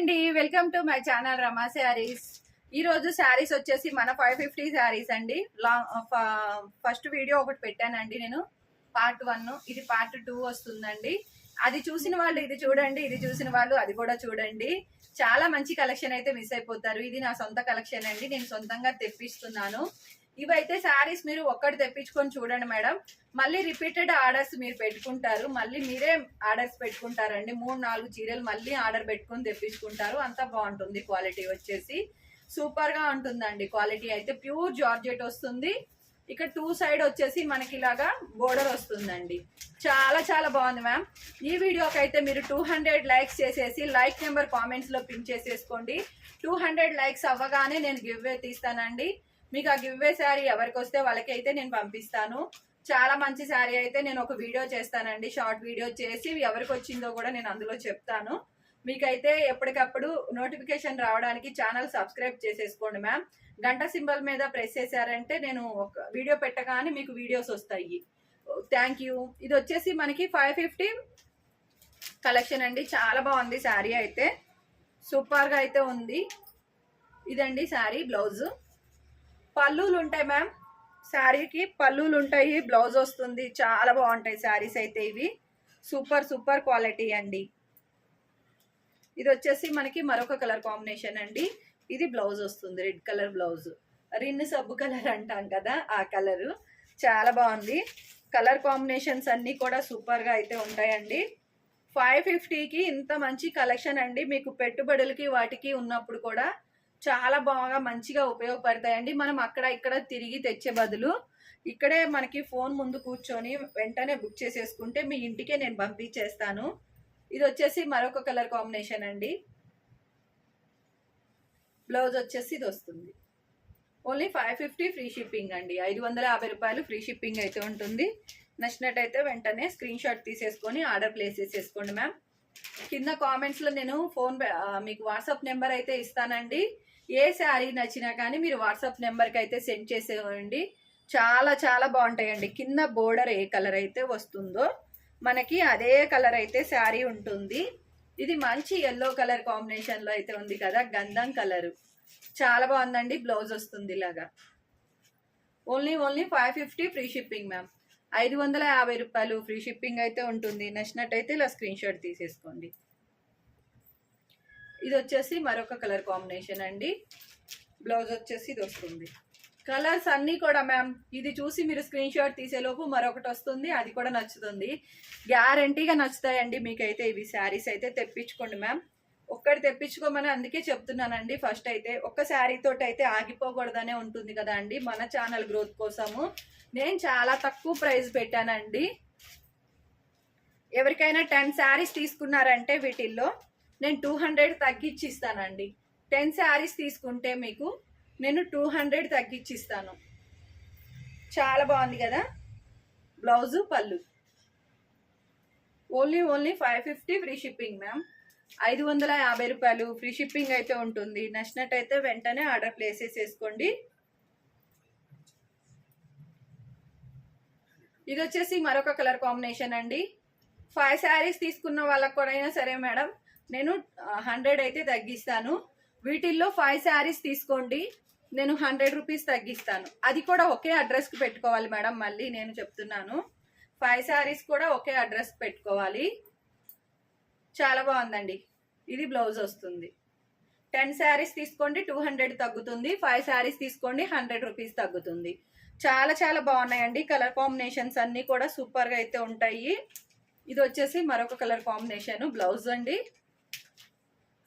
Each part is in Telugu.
అండి. Welcome to my channel Rama saris ఈ రోజు శారీస్ వచ్చేసి మన ఫైవ్ ఫిఫ్టీ శారీస్ అండి. లాంగ్ ఫస్ట్ వీడియో ఒకటి పెట్టానండి నేను. పార్ట్ వన్ ఇది పార్ట్ టూ వస్తుందండి. అది చూసిన వాళ్ళు ఇది చూడండి ఇది చూసిన వాళ్ళు అది కూడా చూడండి. చాలా మంచి కలెక్షన్ అయితే మిస్ అయిపోతారు. ఇది నా సొంత కలెక్షన్ అండి. నేను సొంతంగా తెప్పిస్తున్నాను. ఇవైతే శారీస్ మీరు ఒక్కటి తెప్పించుకొని చూడండి మేడం. మళ్ళీ రిపీటెడ్ ఆర్డర్స్ మీరు పెట్టుకుంటారు. మళ్ళీ మీరే ఆర్డర్స్ పెట్టుకుంటారండి. మూడు నాలుగు చీరలు మళ్ళీ ఆర్డర్ పెట్టుకొని తెప్పించుకుంటారు. అంతా బాగుంటుంది క్వాలిటీ వచ్చేసి. సూపర్గా ఉంటుందండి క్వాలిటీ అయితే. ప్యూర్ జార్జెట్ వస్తుంది. ఇక టూ సైడ్ వచ్చేసి మనకి ఇలాగా బోర్డర్ వస్తుందండి. చాలా చాలా బాగుంది మ్యామ్ ఈ వీడియోకి అయితే మీరు టూ హండ్రెడ్ లైక్స్ చేసేసి లైక్ నెంబర్ కామెంట్స్లో పిన్ చేసేసుకోండి. టూ హండ్రెడ్ లైక్స్ అవ్వగానే నేను గివ్ తీస్తానండి. మీకు ఆ గివ్వే శారీ ఎవరికి వస్తే వాళ్ళకి అయితే నేను పంపిస్తాను. చాలా మంచి శారీ అయితే నేను ఒక వీడియో చేస్తానండి. షార్ట్ వీడియో చేసి ఎవరికి వచ్చిందో కూడా నేను అందులో చెప్తాను. మీకైతే ఎప్పటికప్పుడు నోటిఫికేషన్ రావడానికి ఛానల్ సబ్స్క్రైబ్ చేసేసుకోండి మ్యామ్. గంట సింబల్ మీద ప్రెస్ చేశారంటే నేను ఒక వీడియో పెట్టగానే మీకు వీడియోస్ వస్తాయి. థ్యాంక్ యూ ఇది వచ్చేసి మనకి ఫైవ్ ఫిఫ్టీ కలెక్షన్ అండి. చాలా బాగుంది శారీ అయితే. సూపర్గా అయితే ఉంది. ఇదండి శారీ బ్లౌజు. పళ్ళులు ఉంటాయి మ్యామ్. శారీకి పళ్ళులు ఉంటాయి బ్లౌజ్ వస్తుంది చాలా బాగుంటాయి శారీస్ అయితే ఇవి. సూపర్ సూపర్ క్వాలిటీ అండి. ఇది వచ్చేసి మనకి మరొక కలర్ కాంబినేషన్ అండి. ఇది బ్లౌజ్ వస్తుంది రెడ్ కలర్ బ్లౌజ్. రిన్ సబ్బు కలర్ అంటాం కదా ఆ కలరు. చాలా బాగుంది. కలర్ కాంబినేషన్స్ అన్నీ కూడా సూపర్గా అయితే ఉంటాయండి. ఫైవ్ ఫిఫ్టీకి ఇంత మంచి కలెక్షన్ అండి. మీకు పెట్టుబడులకి వాటికి ఉన్నప్పుడు కూడా చాలా బాగా మంచిగా ఉపయోగపడతాయండి. మనం అక్కడ ఇక్కడ తిరిగి తెచ్చే బదులు ఇక్కడే మనకి ఫోన్ ముందు కూర్చొని వెంటనే బుక్ చేసేసుకుంటే మీ ఇంటికే నేను పంపించేస్తాను. ఇది వచ్చేసి మరొక కలర్ కాంబినేషన్ అండి. బ్లౌజ్ వచ్చేసి ఇది వస్తుంది. Only five fifty free shipping అండి. ఐదు వందల యాభై రూపాయలు ఫ్రీ షిప్పింగ్ అయితే ఉంటుంది. నచ్చినట్టయితే వెంటనే స్క్రీన్ షాట్ తీసేసుకొని ఆర్డర్ ప్లేస్ చేసేసుకోండి మ్యామ్. కింద కామెంట్స్లో నేను ఫోన్ మీకు వాట్సాప్ నెంబర్ అయితే ఇస్తానండి. ఏ శారీ నచ్చినా కానీ మీరు వాట్సాప్ నెంబర్కి అయితే సెండ్ చేసేయండి. చాలా చాలా బాగుంటాయండి. కింద బోర్డర్ ఏ కలర్ అయితే వస్తుందో మనకి అదే కలర్ అయితే శారీ ఉంటుంది. ఇది మంచి ఎల్లో కలర్ కాంబినేషన్లో అయితే ఉంది కదా గంధం కలర్. చాలా బాగుందండి బ్లౌజ్ వస్తుంది ఇలాగా. Only only five fifty free shipping ma'am. ఐదు వందల యాభై రూపాయలు ఫ్రీ షిప్పింగ్ అయితే ఉంటుంది. నచ్చినట్టయితే ఇలా స్క్రీన్ షాట్ తీసేసుకోండి. ఇది వచ్చేసి మరొక కలర్ కాంబినేషన్ అండి. బ్లౌజ్ వచ్చేసి ఇది వస్తుంది. కలర్స్ అన్నీ కూడా మ్యామ్ ఇది చూసి మీరు స్క్రీన్ షాట్ తీసేలోపు మరొకటి వస్తుంది అది కూడా నచ్చుతుంది. గ్యారంటీగా నచ్చుతాయండి మీకైతే ఇవి శారీస్ అయితే తెప్పించుకోండి మ్యామ్. ఒక్కటి తెప్పించుకోమని అందుకే చెప్తున్నానండి. ఫస్ట్ అయితే ఒక్క శారీ అయితే ఆగిపోకూడదనే ఉంటుంది కదా అండి మన ఛానల్ గ్రోత్ కోసము. నేను చాలా తక్కువ ప్రైస్ పెట్టానండి. ఎవరికైనా టెన్ శారీస్ తీసుకున్నారంటే వీటిల్లో నేను టూ హండ్రెడ్ తగ్గించి ఇస్తానండి టెన్ శారీస్ తీసుకుంటే మీకు నేను టూ హండ్రెడ్ తగ్గించి ఇస్తాను చాలా బాగుంది కదా? బ్లౌజు పళ్ళు. Only only five fifty free shipping ma'am. ఐదు వందల యాభై రూపాయలు ఫ్రీ షిప్పింగ్ అయితే ఉంటుంది. నచ్చినట్టయితే వెంటనే ఆర్డర్ ప్లేస్ చేసేసుకోండి. ఇది వచ్చేసి మరొక కలర్ కాంబినేషన్ అండి. ఫైవ్ శారీస్ తీసుకున్న వాళ్ళకు కూడా అయినా సరే మేడం నేను హండ్రెడ్ అయితే తగ్గిస్తాను. వీటిల్లో ఫైవ్ శారీస్ తీసుకోండి. నేను హండ్రెడ్ రూపీస్ తగ్గిస్తాను. అది కూడా ఒకే అడ్రస్కి పెట్టుకోవాలి మేడం మళ్ళీ నేను చెప్తున్నాను. ఫైవ్ శారీస్ కూడా ఒకే అడ్రస్ పెట్టుకోవాలి. చాలా బాగుందండి. ఇది బ్లౌజ్ వస్తుంది. టెన్ శారీస్ తీసుకోండి టూ హండ్రెడ్ తగ్గుతుంది. ఫైవ్ శారీస్ తీసుకోండి హండ్రెడ్ రూపీస్ తగ్గుతుంది. చాలా చాలా బాగున్నాయండి. కలర్ కాంబినేషన్స్ అన్నీ కూడా సూపర్గా అయితే ఉంటాయి. ఇది వచ్చేసి మరొక కలర్ కాంబినేషన్ బ్లౌజ్ అండి.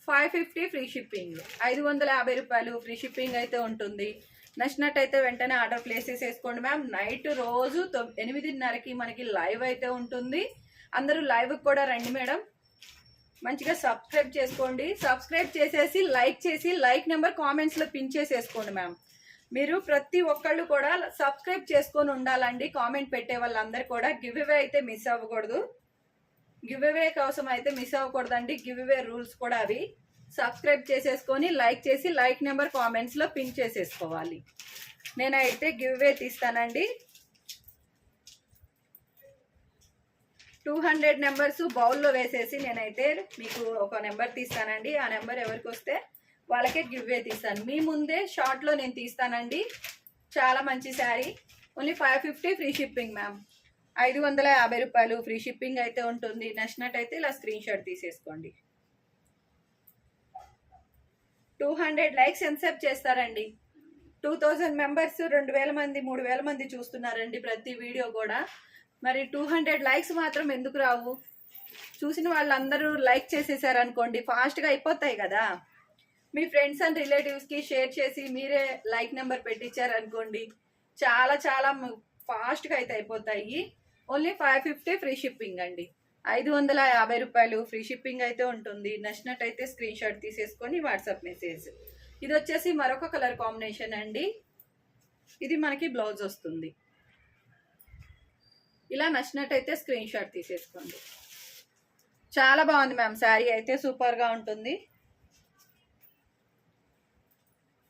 Five fifty free shipping. ఐదు వందల యాభై రూపాయలు ఫ్రీ షిప్పింగ్ అయితే ఉంటుంది. నచ్చినట్టయితే వెంటనే ఆర్డర్ ప్లేస్ చేసేసుకోండి మ్యామ్. నైట్ రోజు ఎనిమిదిన్నరకి మనకి లైవ్ అయితే ఉంటుంది. అందరూ లైవ్కి కూడా రండి మేడం. మంచిగా సబ్స్క్రైబ్ చేసుకోండి. సబ్స్క్రైబ్ చేసేసి లైక్ చేసి లైక్ నెంబర్ కామెంట్స్లో పిన్ చేసేసుకోండి మ్యామ్. మీరు ప్రతి ఒక్కళ్ళు కూడా సబ్స్క్రైబ్ చేసుకొని ఉండాలండి. కామెంట్ పెట్టే వాళ్ళందరూ కూడా గివ్ అవే అయితే మిస్ అవ్వకూడదు. గివ్ అవే కోసం అయితే మిస్ అవ్వకూడదండి. గివ్ అవే రూల్స్ కూడా అవి. సబ్స్క్రైబ్ చేసేసుకొని లైక్ చేసి లైక్ నెంబర్ కామెంట్స్లో పిన్ చేసేసుకోవాలి. నేనైతే గివ్ అవే తీస్తానండి. టూ హండ్రెడ్ నెంబర్స్ బౌల్లో వేసేసి నేనైతే మీకు ఒక నెంబర్ తీస్తానండి. ఆ నెంబర్ ఎవరికి వస్తే వాళ్ళకే గివ్ అవే తీస్తాను. మీ ముందే షార్ట్లో నేను తీస్తానండి. చాలా మంచి sari. Only five fifty free shipping ma'am ఐదు వందల యాభై రూపాయలు ఫ్రీ షిప్పింగ్ అయితే ఉంటుంది. నచ్చినట్టయితే ఇలా స్క్రీన్ షాట్ తీసేసుకోండి. టూ హండ్రెడ్ లైక్స్ ఎన్సెప్ట్ చేస్తారండి. టూ థౌజండ్ మెంబర్స్ రెండు వేల మంది మూడు వేల మంది చూస్తున్నారండి ప్రతి వీడియో కూడా. మరి టూ హండ్రెడ్ లైక్స్ మాత్రం ఎందుకు రావు? చూసిన వాళ్ళందరూ లైక్ చేసేసారు అనుకోండి ఫాస్ట్గా అయిపోతాయి కదా. మీ ఫ్రెండ్స్ అండ్ రిలేటివ్స్కి షేర్ చేసి మీరే లైక్ నెంబర్ పెట్టించారు అనుకోండి చాలా చాలా ఫాస్ట్గా అయితే అయిపోతాయి. Only five fifty free shipping అండి. ఐదు వందల యాభై రూపాయలు ఫ్రీ షిప్పింగ్ అయితే ఉంటుంది. నచ్చినట్టయితే స్క్రీన్ షాట్ తీసేసుకొని వాట్సాప్ మెసేజ్. ఇది వచ్చేసి మరొక కలర్ కాంబినేషన్ అండి. ఇది మనకి బ్లౌజ్ వస్తుంది. ఇలా నచ్చినట్టయితే స్క్రీన్ షాట్ తీసేసుకోండి. చాలా బాగుంది మ్యామ్. శారీ అయితే సూపర్గా ఉంటుంది.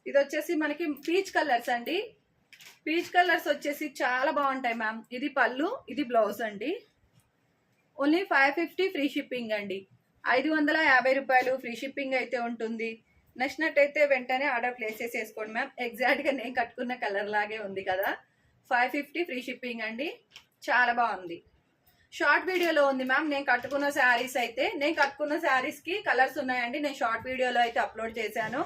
ఇది వచ్చేసి మనకి పీచ్ కలర్స్ అండి. పీచ్ కలర్స్ వచ్చేసి చాలా బాగుంటాయి మ్యామ్. ఇది పళ్ళు ఇది బ్లౌజ్ అండి. Only five fifty free shipping అండి. ఐదు వందల యాభై రూపాయలు ఫ్రీ షిప్పింగ్ అయితే ఉంటుంది. నచ్చినట్టయితే వెంటనే ఆర్డర్ ప్లేస్ చేసేసుకోండి మ్యామ్. ఎగ్జాక్ట్గా నేను కట్టుకున్న కలర్ లాగే ఉంది కదా. ఫైవ్ ఫిఫ్టీ ఫ్రీ షిప్పింగ్ అండి. చాలా బాగుంది. షార్ట్ వీడియోలో ఉంది మ్యామ్. నేను కట్టుకున్న శారీస్ అయితే నేను కట్టుకున్న శారీస్కి కలర్స్ ఉన్నాయండి. నేను షార్ట్ వీడియోలో అయితే అప్లోడ్ చేశాను.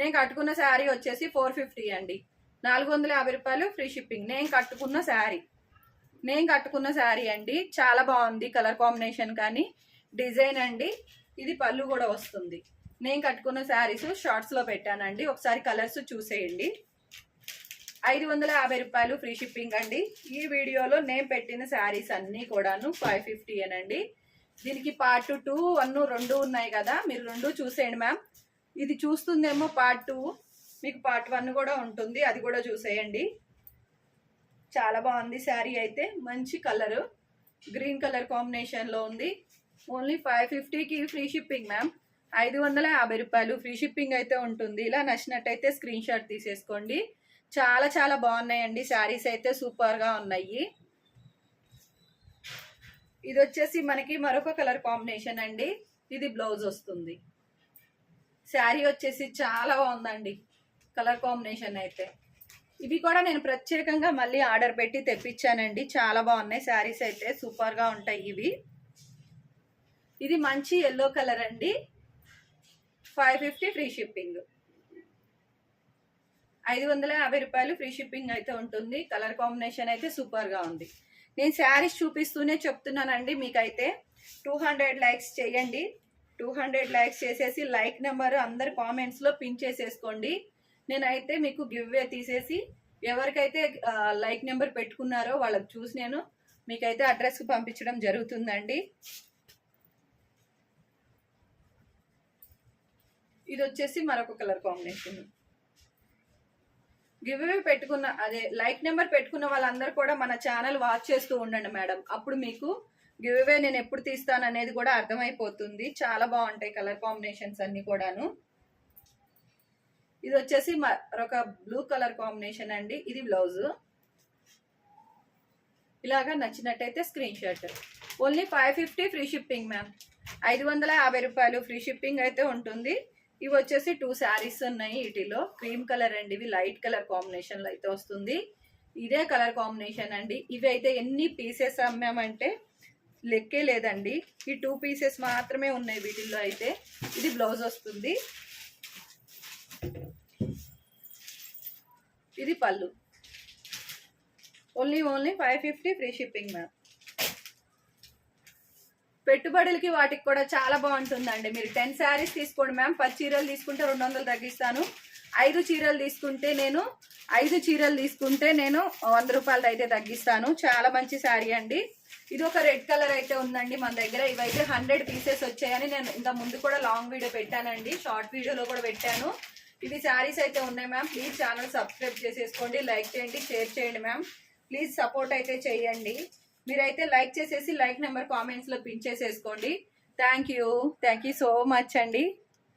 నేను కట్టుకున్న శారీ వచ్చేసి ఫోర్ ఫిఫ్టీ అండి. నాలుగు వందల యాభై రూపాయలు ఫ్రీ షిప్పింగ్. నేను కట్టుకున్న శారీ. నేను కట్టుకున్న శారీ అండి. చాలా బాగుంది కలర్ కాంబినేషన్ కానీ డిజైన్ అండి. ఇది పళ్ళు కూడా వస్తుంది. నేను కట్టుకున్న శారీస్ షార్ట్స్లో పెట్టానండి. ఒకసారి కలర్స్ చూసేయండి. ఐదు వందల యాభై రూపాయలు ఫ్రీ షిప్పింగ్ అండి. ఈ వీడియోలో నేను పెట్టిన శారీస్ అన్నీ కూడాను ఫైవ్ ఫిఫ్టీ అనండి. దీనికి పార్ట్ టూ వన్ రెండు ఉన్నాయి కదా. మీరు రెండు చూసేయండి మ్యామ్. ఇది చూస్తుందేమో పార్ట్ టూ. మీకు పార్ట్ వన్ కూడా ఉంటుంది. అది కూడా చూసేయండి. చాలా బాగుంది శారీ అయితే. మంచి కలరు గ్రీన్ కలర్ కాంబినేషన్లో ఉంది. ఓన్లీ ఫైవ్ ఫిఫ్టీకి ఫ్రీ షిప్పింగ్ మ్యామ్ ఐదు వందల యాభై రూపాయలు ఫ్రీ షిప్పింగ్ అయితే ఉంటుంది. ఇలా నచ్చినట్టయితే స్క్రీన్ షాట్ తీసేసుకోండి. చాలా చాలా బాగున్నాయండి శారీస్ అయితే. సూపర్గా ఉన్నాయి. ఇది వచ్చేసి మనకి మరొక కలర్ కాంబినేషన్ అండి. ఇది బ్లౌజ్ వస్తుంది. శారీ వచ్చేసి చాలా బాగుందండి. కలర్ కాంబినేషన్ అయితే. ఇవి కూడా నేను ప్రత్యేకంగా మళ్ళీ ఆర్డర్ పెట్టి తెప్పించానండి. చాలా బాగున్నాయి. శారీస్ అయితే సూపర్గా ఉంటాయి ఇవి. ఇది మంచి ఎల్లో కలర్ అండి. ఫైవ్ ఫిఫ్టీ ఫ్రీ షిప్పింగ్ ఐదు వందల యాభై రూపాయలు ఫ్రీ షిప్పింగ్ అయితే ఉంటుంది. కలర్ కాంబినేషన్ అయితే సూపర్గా ఉంది. నేను శారీస్ చూపిస్తూనే చెప్తున్నానండి మీకైతే. టూ హండ్రెడ్ లైక్స్ చేయండి. టూ హండ్రెడ్ లైక్స్ చేసేసి లైక్ నెంబర్ అందరు కామెంట్స్లో పిన్ చేసేసుకోండి. నేనైతే మీకు గివ్వే తీసేసి ఎవరికైతే లైక్ నెంబర్ పెట్టుకున్నారో వాళ్ళకి చూసి నేను మీకైతే అడ్రస్కి పంపించడం జరుగుతుందండి. ఇది వచ్చేసి మరొక కలర్ కాంబినేషన్. గివ్వే పెట్టుకున్న అదే లైక్ నెంబర్ పెట్టుకున్న వాళ్ళందరూ కూడా మన ఛానల్ వాచ్ చేస్తూ ఉండండి మేడం. అప్పుడు మీకు గివ్వే నేను ఎప్పుడు తీస్తాను అనేది కూడా అర్థమైపోతుంది. చాలా బాగుంటాయి కలర్ కాంబినేషన్స్ అన్నీ కూడాను. ఇది వచ్చేసి మరొక బ్లూ కలర్ కాంబినేషన్ అండి. ఇది బ్లౌజ్ ఇలాగా నచ్చినట్టయితే screenshot only five fifty free shipping ma'am ఐదు వందల యాభై రూపాయలు ఫ్రీ షిప్పింగ్ అయితే ఉంటుంది. ఇవి వచ్చేసి టూ శారీస్ ఉన్నాయి వీటిలో. క్రీమ్ కలర్ అండి ఇవి లైట్ కలర్ కాంబినేషన్లో అయితే వస్తుంది. ఇదే కలర్ కాంబినేషన్ అండి. ఇవి అయితే ఎన్ని పీసెస్ అమ్మామంటే లెక్కే లేదండి. ఈ టూ పీసెస్ మాత్రమే ఉన్నాయి వీటిల్లో అయితే. ఇది బ్లౌజ్ వస్తుంది. ఇది పళ్ళు. Only only five fifty free shipping ma'am పెట్టుబడులకి వాటికి కూడా చాలా బాగుంటుందండి. మీరు టెన్ శారీస్ తీసుకోండి మ్యామ్ పది చీరలు తీసుకుంటే రెండు వందలు తగ్గిస్తాను. ఐదు చీరలు తీసుకుంటే నేను ఐదు చీరలు తీసుకుంటే నేను వంద రూపాయలు అయితే తగ్గిస్తాను. చాలా మంచి శారీ అండి. ఇది ఒక రెడ్ కలర్ అయితే ఉందండి మన దగ్గర. ఇవైతే హండ్రెడ్ పీసెస్ వచ్చాయని నేను ఇంకా ముందు కూడా లాంగ్ వీడియో పెట్టానండి. షార్ట్ వీడియోలో కూడా పెట్టాను. ఇవి శారీస్ అయితే ఉన్నాయి మ్యామ్. ప్లీజ్ ఛానల్ సబ్స్క్రైబ్ చేసేసుకోండి లైక్ చేయండి షేర్ చేయండి మ్యామ్. ప్లీజ్ సపోర్ట్ అయితే చేయండి. మీరైతే లైక్ చేసేసి లైక్ నెంబర్ కామెంట్స్లో పిన్ చేసేసుకోండి. Thank you. Thank you so much అండి.